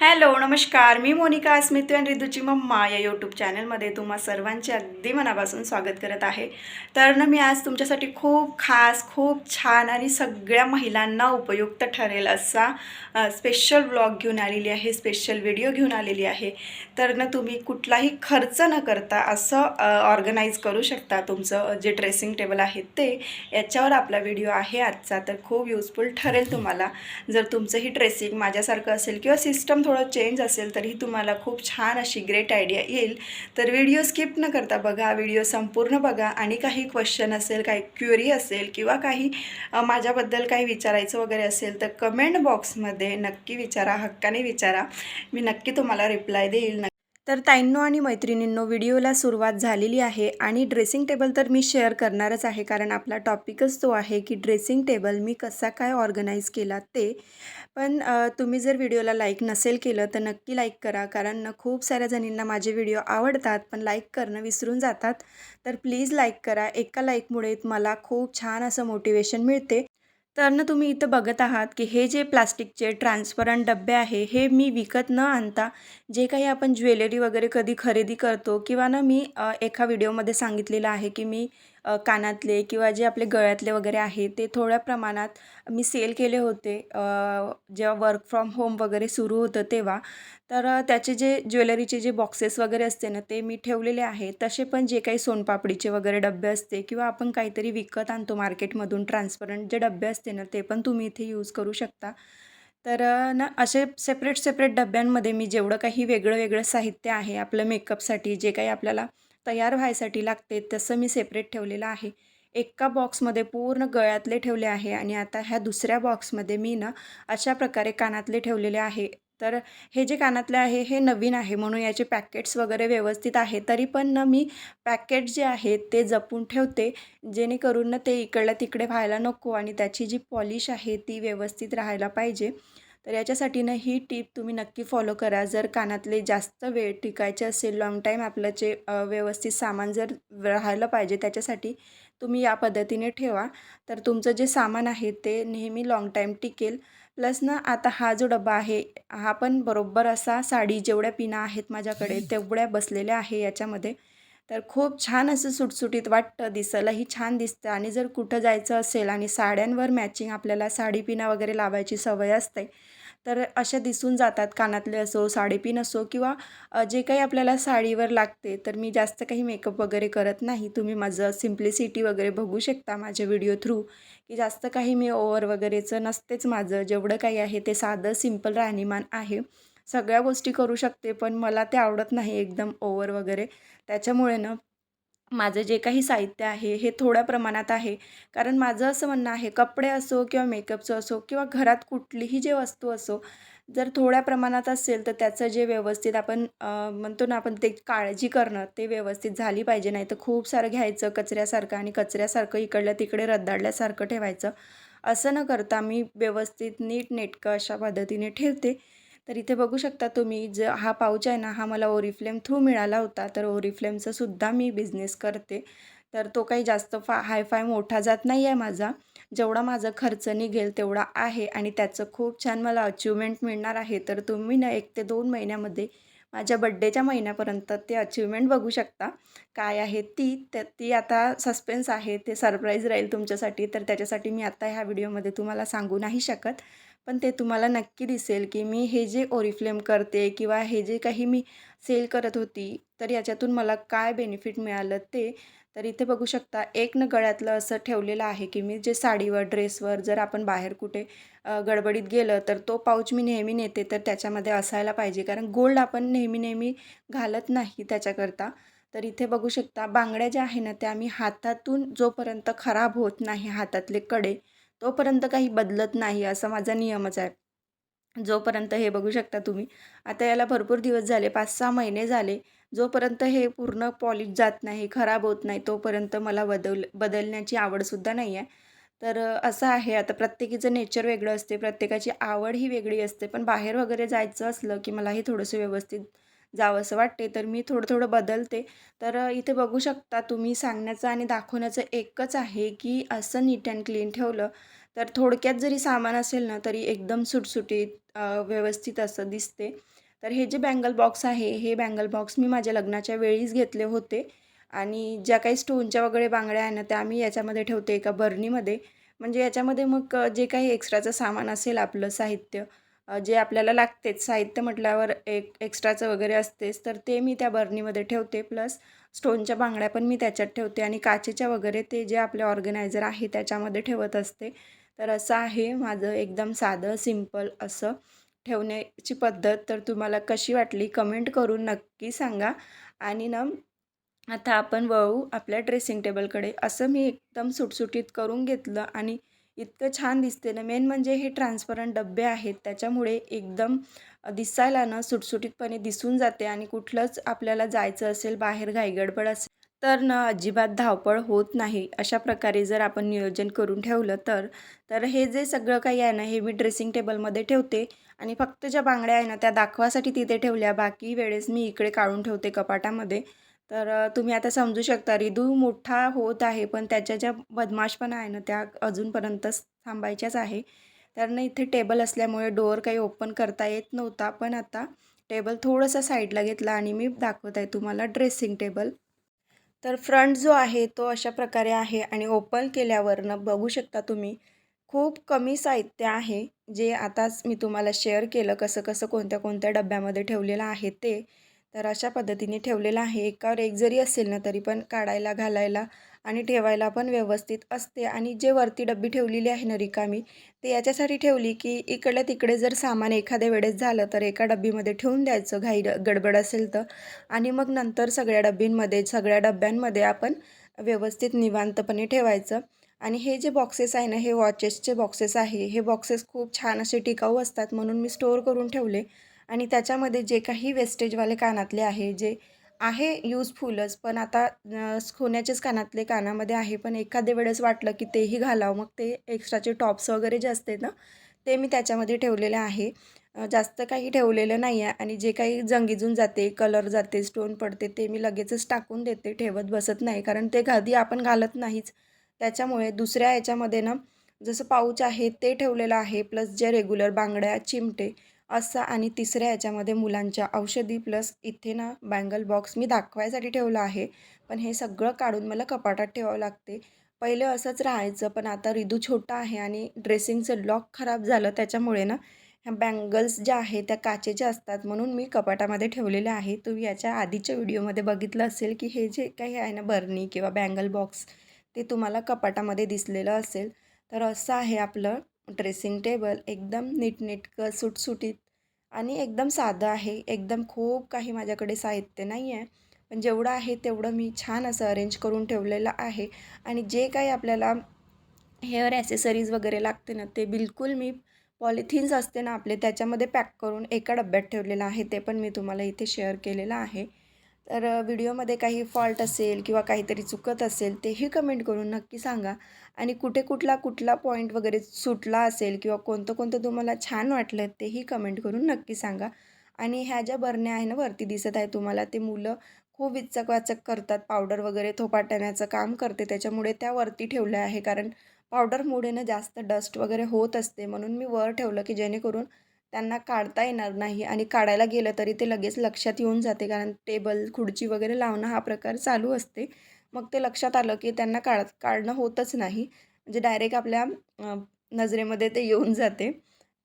Hello नमस्कार. मी मोनिका अस्मित्व आणि रिदूची mamma या यूट्यूब चॅनलमध्ये तुम्हा सर्वांचे अगदी मनापासून स्वागत करत आहे. तर ना मी आज तुमच्यासाठी खूप खास खूप छान आणि सगळ्या महिलांना उपयुक्त ठरेल असा स्पेशल ब्लॉग घेऊन आलेली आहे स्पेशल व्हिडिओ घेऊन आलेली आहे. तर ना तुम्ही कुठलाही खर्च न करता असं ऑर्गनाईज करू शकता तुमचं जे ड्रेसिंग टेबल आहे ते. याच्यावर आपला व्हिडिओ आहे आजचा तर खूप युजफुल ठरेल तुम्हाला. जर तुमचंही ड्रेसिंग माझ्यासारखं असेल किंवा सिस्टम थोडं चेंज असेल तरी तुम्हाला खूप छान अशी ग्रेट आयडिया येईल. तर व्हिडिओ स्किप न करता बघा व्हिडिओ संपूर्ण बघा. आणि काही क्वेश्चन असेल काही क्युरी असेल किंवा काही माझ्याबद्दल काही विचारायचं वगैरे असेल तर कमेंट बॉक्समध्ये नक्की विचारा हक्काने विचारा. मी नक्की तुम्हाला रिप्लाय देईल तर ताईंनो आणि मैत्रिणींनो व्हिडिओला सुरुवात झालेली आहे आणि ड्रेसिंग टेबल तर मी शेअर करणारच आहे कारण आपला टॉपिकच तो आहे की ड्रेसिंग टेबल मी कसा काय ऑर्गनाईज केला ते. पण तुम्ही जर व्हिडिओला लाईक नसेल केलं तर नक्की लाईक करा कारण खूप साऱ्या जणींना माझे व्हिडिओ आवडतात पण लाईक करणं विसरून जातात. तर प्लीज लाईक करा. एका लाईकमुळे मला खूप छान असं मोटिवेशन मिळते. तर ना तुम्ही इथं बघत आहात की हे जे प्लास्टिकचे ट्रान्सपरंट डबे आहे हे मी विकत न आणता जे काही आपण ज्वेलरी वगैरे कधी खरेदी करतो किंवा ना मी एका व्हिडिओमध्ये सांगितलेलं आहे की मी कानातले किंवा जे आपले गळ्यातले वगैरे आहे ते थोड्या प्रमाणात मी सेल केले होते जेव्हा वर्क फ्रॉम होम वगैरे सुरू होतं तेव्हा. तर त्याचे जे ज्वेलरीचे जे बॉक्सेस वगैरे असते ना ते मी ठेवलेले आहे. तसे पण जे काही सोनपापडीचे वगैरे डबे असते किंवा आपण काहीतरी विकत आणतो मार्केटमधून ट्रान्सपरंट जे डबे असते ना ते पण तुम्ही इथे यूज करू शकता. तर ना असे सेपरेट सेपरेट डब्यांमध्ये मी जेवढं काही वेगळं वेगळं साहित्य आहे आपलं मेकअपसाठी जे काही आपल्याला तयार व्हायसाठी लागते तसं मी सेपरेट ठेवलेलं आहे. एका बॉक्समध्ये पूर्ण गळ्यातले ठेवले आहे आणि आता ह्या दुसऱ्या बॉक्समध्ये मी ना अशा प्रकारे कानातले ठेवलेले आहे. तर हे जे कानातले आहे हे नवीन आहे म्हणून याचे पॅकेट्स वगैरे व्यवस्थित आहे. तरी पण ना मी पॅकेट जे आहेत ते जपून ठेवते. जेणेकरून ना ते इकडल्या तिकडे व्हायला नको आणि त्याची जी पॉलिश आहे ती व्यवस्थित राहायला पाहिजे. तर याच्यासाठी ना ही टीप तुम्ही नक्की फॉलो करा. जर कानातले जास्त वेळ टिकायचे असेल लाँग टाईम आपलं जे व्यवस्थित सामान जर राहायला पाहिजे त्याच्यासाठी तुम्ही या पद्धतीने ठेवा. तर तुमचं जे सामान आहे ते नेहमी लाँग टाईम टिकेल. प्लस ना आता हा जो डबा आहे हा पण बरोबर असा साडी जेवढ्या पिना आहेत माझ्याकडे तेवढ्या बसलेल्या आहे याच्यामध्ये. तर खूप छान असं सुटसुटीत वाटतं दिसायलाही छान दिसतं. आणि जर कुठं जायचं असेल आणि साड्यांवर मॅचिंग आपल्याला साडी पिना वगैरे लावायची सवय असते तर अशा दिसून जातात कानातले असो साडीपिन असो किंवा जे काही आपल्याला साडीवर लागते तर मी जास्त काही मेकअप वगैरे करत नाही. तुम्ही माझं सिम्प्लिसिटी वगैरे बघू शकता माझ्या व्हिडिओ थ्रू की जास्त काही मी ओवर वगैरेचं नसतेच माझं. जेवढं काही आहे ते साधं सिंपल राहणीमान आहे. सगळ्या गोष्टी करू शकते पण मला ते आवडत नाही एकदम ओवर वगैरे. त्याच्यामुळे ना माझं जे काही साहित्य आहे हे थोड्या प्रमाणात आहे. कारण माझं असं म्हणणं आहे कपडे असो किंवा मेकअपचं असो किंवा घरात कुठलीही जे वस्तू असो जर थोड्या प्रमाणात असेल तर त्याचं जे व्यवस्थित आपण म्हणतो ना आपण ते काळजी करणं ते व्यवस्थित झाली पाहिजे. नाही तर खूप सारं घ्यायचं कचऱ्यासारखं आणि कचऱ्यासारखं इकडल्या तिकडे रद्दाडल्यासारखं ठेवायचं. असं न करता मी व्यवस्थित नीट नेटकं अशा पद्धतीने ठेवते. तर इथे बघू शकता तुम्ही ज हा पाऊच आहे ना हा मला ओरिफ्लेम थ्रू मिळाला होता. तर ओरिफ्लेमचा सुद्धा मी बिझनेस करते. तर तो काही जास्त फा हायफाय मोठा जात नाही आहे माझा. जेवढा माझा खर्च निघेल तेवढा आहे आणि त्याचं खूप छान मला अचिव्हमेंट मिळणार आहे. तर तुम्ही ना एक ते दोन महिन्यामध्ये माझ्या बड्डेच्या महिन्यापर्यंत ते अचिव्हमेंट बघू शकता. काय आहे ती त्या ती आता सस्पेन्स आहे. ते सरप्राईज राहील तुमच्यासाठी. तर त्याच्यासाठी मी आता ह्या व्हिडिओमध्ये तुम्हाला सांगू नाही शकत. पण ते तुम्हाला नक्की दिसेल की मी हे जे ओरिफ्लेम करते किंवा हे जे काही मी सेल करत होती तर याच्यातून मला काय बेनिफिट मिळालं ते तर इथे बघू शकता. एक न गळ्यातलं असं ठेवलेलं आहे की मी जे साडीवर ड्रेसवर जर आपण बाहेर कुठे गडबडीत गेलं तर तो पाऊच मी नेहमी नेते तर त्याच्यामध्ये असायला पाहिजे. कारण गोल्ड आपण नेहमी नेहमी घालत नाही त्याच्याकरता. तर इथे बघू शकता बांगड्या ज्या आहे ना त्या मी हातातून जोपर्यंत खराब होत नाही हातातले कडे तोपर्यंत काही बदलत नाही असा माझा नियमच आहे. जोपर्यंत हे बघू शकता तुम्ही. आता याला भरपूर दिवस झाले पाच सहा महिने झाले. जोपर्यंत हे पूर्ण पॉलिश जात नाही खराब होत नाही तोपर्यंत मला बदल बदलण्याची आवडसुद्धा नाही आहे. तर असं आहे. आता प्रत्येकीचं नेचर वेगळं असते. प्रत्येकाची आवड ही वेगळी असते. पण बाहेर वगैरे जायचं असलं की मला हे थोडंसं व्यवस्थित जावंसं वाटते तर मी थोडं थोडं बदलते. तर इथे बघू शकता तुम्ही सांगण्याचं आणि दाखवण्याचं एकच आहे की असं नीट अँड क्लीन ठेवलं तर थोडक्यात जरी सामान असेल ना तरी एकदम सुटसुटीत व्यवस्थित असं दिसते. तर हे जे बँगल बॉक्स आहे हे बँगल बॉक्स मी माझ्या लग्नाच्या वेळीच घेतले होते. आणि ज्या काही स्टोनच्या वगैरे बांगड्या आहे ना त्या मी याच्यामध्ये ठेवते एका बर्नीमध्ये म्हणजे याच्यामध्ये मग जे काही एक्स्ट्राचं सामान असेल आपलं साहित्य जे आपल्याला लागतेच साहित्य म्हटल्यावर एक एक्स्ट्राचं वगैरे असतेच तर ते मी त्या बर्नीमध्ये ठेवते. प्लस स्टोनच्या बांगड्या पण मी त्याच्यात ठेवते आणि काचेच्या वगैरे ते जे आपले ऑर्गनायझर आहे त्याच्यामध्ये ठेवत असते. तर असं आहे माझं एकदम साधं सिंपल असं ठेवण्याची पद्धत. तर तुम्हाला कशी वाटली कमेंट करून नक्की सांगा. आणि ना आता आपण वळू आपल्या ड्रेसिंग टेबलकडे असं मी एकदम सुटसुटीत करून घेतलं आणि इतकं छान दिसते ना. मेन म्हणजे हे ट्रान्सपरंट डबे आहेत. त्याच्यामुळे एकदम दिसायला ना सुटसुटीतपणे दिसून जाते आणि कुठलंच आपल्याला जायचं असेल बाहेर घाईगडबड असेल तर ना अजिबात धावपळ होत नाही. अशा प्रकारे जर आपण नियोजन करून ठेवलं तर तर हे जे सगळं काही आहे ना हे मी ड्रेसिंग टेबलमध्ये ठेवते आणि फक्त ज्या बांगड्या आहे ना त्या दाखवासाठी तिथे ठेवल्या. बाकी वेळेस मी इकडे काढून ठेवते कपाटामध्ये. तर तुम्ही आता समजू शकता रिदू मोठा होत आहे पण त्याच्या ज्या बदमाशपणा आहे ना त्या अजूनपर्यंत थांबायच्याच आहे. तर ना इथे टेबल असल्यामुळे डोअर काही ओपन करता येत नव्हता पण आता टेबल थोडंसं साईडला घेतला आणि मी दाखवत आहे तुम्हाला ड्रेसिंग टेबल. तर फ्रंट जो आहे तो अशा प्रकारे आहे आणि ओपन केल्यावरनं बघू शकता तुम्ही खूप कमी साहित्य आहे. जे आताच मी तुम्हाला शेअर केलं कसं कसं कोणत्या कोणत्या डब्यामध्ये ठेवलेलं आहे ते. तर अशा पद्धतीने ठेवलेलं आहे. एकावर एक जरी असेल ना तरी पण काढायला घालायला आणि ठेवायला पण व्यवस्थित असते. आणि जे वरती डब्बी ठेवलेली आहे ना रिकामी ते याच्यासाठी ठेवली की इकडल्या तिकडे जर सामान एखाद्या वेळेस झालं तर एका डब्बीमध्ये ठेवून द्यायचं. घाई गडबड असेल तर. आणि मग नंतर सगळ्या डब्बींमध्ये सगळ्या डब्यांमध्ये आपण व्यवस्थित निवांतपणे ठेवायचं. आणि हे जे बॉक्सेस आहे ना हे वॉचेसचे बॉक्सेस आहे. हे बॉक्सेस खूप छान असे टिकाऊ असतात म्हणून मी स्टोअर करून ठेवले. आणि त्याच्यामध्ये जे काही वेस्टेजवाले कानातले आहे जे आहे यूजफुलच पण आता अ, सोन्याचेच कानातले कानामध्ये आहे पण एखाद्या वेळेस वाटलं की तेही घालावं मग ते एक्स्ट्राचे टॉप्स वगैरे जे असते ना ते मी त्याच्यामध्ये ठेवलेले आहे. जास्त काही ठेवलेलं नाही आहे आणि जे काही जंगीजून जाते कलर जाते स्टोन पडते ते मी लगेचच टाकून देते ठेवत बसत नाही कारण ते कधी आपण घालत नाहीच. त्याच्यामुळे दुसऱ्या याच्यामध्ये ना जसं पाऊच आहे ते ठेवलेलं आहे प्लस जे रेग्युलर बांगड्या चिमटे असं आणि तिसऱ्या याच्यामध्ये मुलांच्या औषधी प्लस इथे ना बँगल बॉक्स मी दाखवायसाठी ठेवलं आहे. पण हे सगळं काढून मला कपाटात ठेवावं लागते. पहिले असंच राहायचं पण आता रिदू छोटा आहे आणि ड्रेसिंगचं लॉक खराब झालं त्याच्यामुळे ना ह्या बँगल्स ज्या आहेत त्या काचेच्या असतात म्हणून मी कपाटामध्ये ठेवलेल्या आहे. तुम्ही याच्या आधीच्या व्हिडिओमध्ये बघितलं असेल की हे जे काही आहे ना बर्नी किंवा बँगल बॉक्स ते तुम्हाला कपाटामध्ये दिसलेलं असेल. तर असं आहे आपलं ड्रेसिंग टेबल एकदम नीटनेटकं सुटसुटीत आणि एकदम साधं आहे. एकदम खूप काही माझ्याकडे साहित्य नाही आहे पण जेवढं आहे तेवढं मी छान असं अरेंज करून ठेवलेलं आहे. आणि जे काही आपल्याला हेअर ॲसेसरीज वगैरे लागते ना ते बिलकुल मी पॉलिथिन्स असते ना आपले त्याच्यामध्ये पॅक करून एका डब्यात ठेवलेलं आहे. ते पण मी तुम्हाला इथे शेअर केलेलं आहे. तर व्हिडिओमध्ये काही फॉल्ट असेल किंवा काहीतरी चुकत असेल तेही कमेंट करून नक्की सांगा. आणि कुठे कुठला कुठला पॉईंट वगैरे सुटला असेल किंवा कोणतं कोणतं तुम्हाला छान वाटलं तेही कमेंट करून नक्की सांगा. आणि ह्या ज्या बरण्या आहे ना वरती दिसत आहे तुम्हाला ते मुलं खूप विचक वाचक करतात. पावडर वगैरे थोपाटण्याचं काम करते. त्याच्यामुळे त्या वरती ठेवल्या आहे. कारण पावडरमुळे ना जास्त डस्ट वगैरे होत असते. म्हणून मी वर ठेवलं की जेणेकरून त्यांना काढता येणार नाही आणि काढायला गेलं तरी ते लगेच लक्षात येऊन जाते. कारण टेबल खुर्ची वगैरे लावणं हा प्रकार चालू असते. मग ते लक्षात आलं की त्यांना काढ काढणं होतच नाही. म्हणजे डायरेक्ट आपल्या नजरेमध्ये ते येऊन जाते.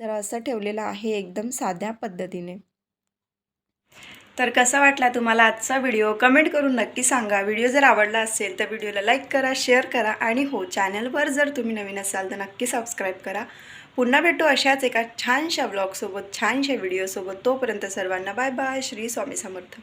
तर असं ठेवलेलं आहे एकदम साध्या पद्धतीने. तर कसा वाटला तुम्हाला आजचा व्हिडिओ? कमेंट करून नक्की सांगा. व्हिडिओ जर आवडला असेल तर व्हिडिओला लाईक करा शेअर करा आणि हो चॅनलवर जर तुम्ही नवीन असाल तर नक्की सबस्क्राईब करा. पुन्हा भेटू अशाच एका छानशा ब्लॉगसोबत छानशा व्हिडिओसोबत तोपर्यंत सर्वांना बाय बाय श्री स्वामी समर्थ.